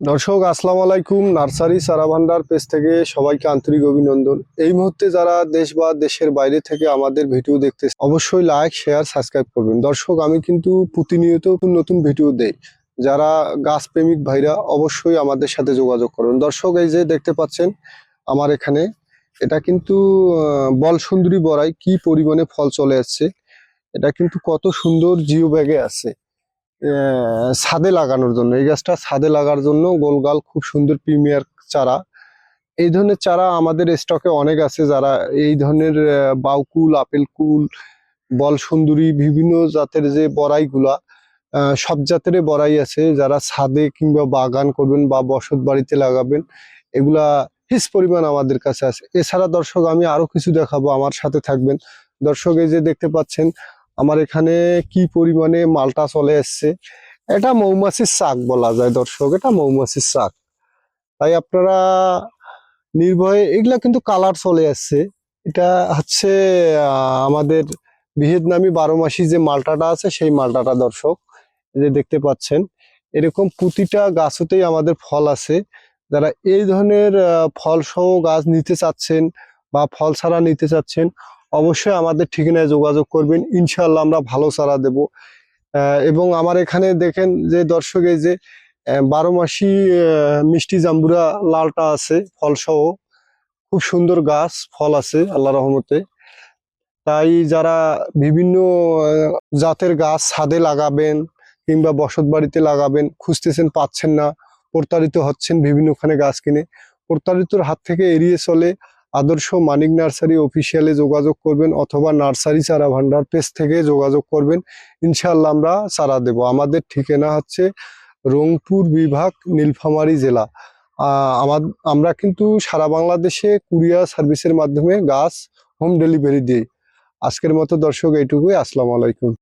দর্শক, আসসালামু আলাইকুম। নার্সারি, সারা ভান্ডার পেজ থেকে সবাইকে আন্তরিক অভিনন্দন। এই মুহূর্তে যারা দেশ বা দেশের বাইরে থেকে আমাদের ভিডিও দেখতে অবশ্যই লাইক শেয়ার সাবস্ক্রাইব করবেন। দর্শক, আমি কিন্তু প্রতিনিয়ত নতুন ভিডিও দেই। যারা গাছ প্রেমিক ভাইরা, অবশ্যই আমাদের সাথে যোগাযোগ করবেন দর্শক, এই যে দেখতে পাচ্ছেন আমার এখানে, এটা কিন্তু বল সুন্দরী বড়াই, কি পরিমাণে ফল চলে আসছে। এটা কিন্তু কত সুন্দর জিও ব্যাগে আছে। ছাদে লাগানোর জন্য। এই গাছটা ছাদে লাগার জন্য গোলগাল খুব সুন্দর প্রিমিয়ার চারা। এই ধরনের চারা আমাদের স্টকে অনেক আছে যারা এই ধরনের বাউকুল আপেল কুল বল সুন্দরী বিভিন্ন জাতের যে বড়াইগুলা সব জাতের বড়াই আছে যারা ছাদে কিংবা বাগান করবেন বা বসত বাড়িতে লাগাবেন, এগুলা হিস পরিমাণ আমাদের কাছে আছে। এছাড়া দর্শক, আমি আরও কিছু দেখাবো, আমার সাথে থাকবেন। দর্শক, এই যে দেখতে পাচ্ছেন আমার এখানে কি পরিমাণে মালটা চলে এসছে? এটা মৌমাছির শাক বলা যায় দর্শক। এটা মৌমাছির শাক। তাই আপনারা নির্ভয়ে এগুলা কিন্তু কালার চলে আসছে এটা হচ্ছে আমাদের ভিয়েতনামি বারো মাসি যে মালটাটা আছে সেই মালটাটা দর্শক। যে দেখতে পাচ্ছেন এরকম প্রতিটা গাছতেই আমাদের ফল আছে। যারা এই ধরনের আহ, ফল সহ গাছ নিতে চাচ্ছেন বা ফল ছাড়া নিতে চাচ্ছেন অবশ্যই আমাদের ঠিকানায় যোগাযোগ করবেন। ইনশাল্লাহ আমরা ভালো চারা দেব। এবং আমার এখানে দেখেন যে দর্শক যে বারো মাসি মিষ্টি জাম্বুরা লালটা আছে ফল সহ খুব সুন্দর গাছ, ফল আছে আল্লাহ রহমতে। তাই যারা বিভিন্ন জাতের গাছ ছাদে লাগাবেন কিংবা বসত বাড়িতে লাগাবেন, খুঁজতেছেন, পাচ্ছেন না, প্রতারিত হচ্ছেন বিভিন্নখানে গাছ কিনে, প্রতারিতর হাত থেকে এড়িয়ে চলে আদর্শ মানিক নার্সারি অফিসিয়ালে যোগাযোগ করবেন অথবা নার্সারি চারা ভান্ডার পেজ থেকে যোগাযোগ করবেন। ইনশাল্লাহ আমরা চারা দেব। আমাদের ঠিকানা হচ্ছে রংপুর বিভাগ নীলফামারী জেলা। আহ, আমা- আমরা কিন্তু সারা বাংলাদেশে কুরিয়ার সার্ভিসের মাধ্যমে গাছ হোম ডেলিভারি দিই। আজকের মতো দর্শক এইটুকুই। আসসালামু আলাইকুম।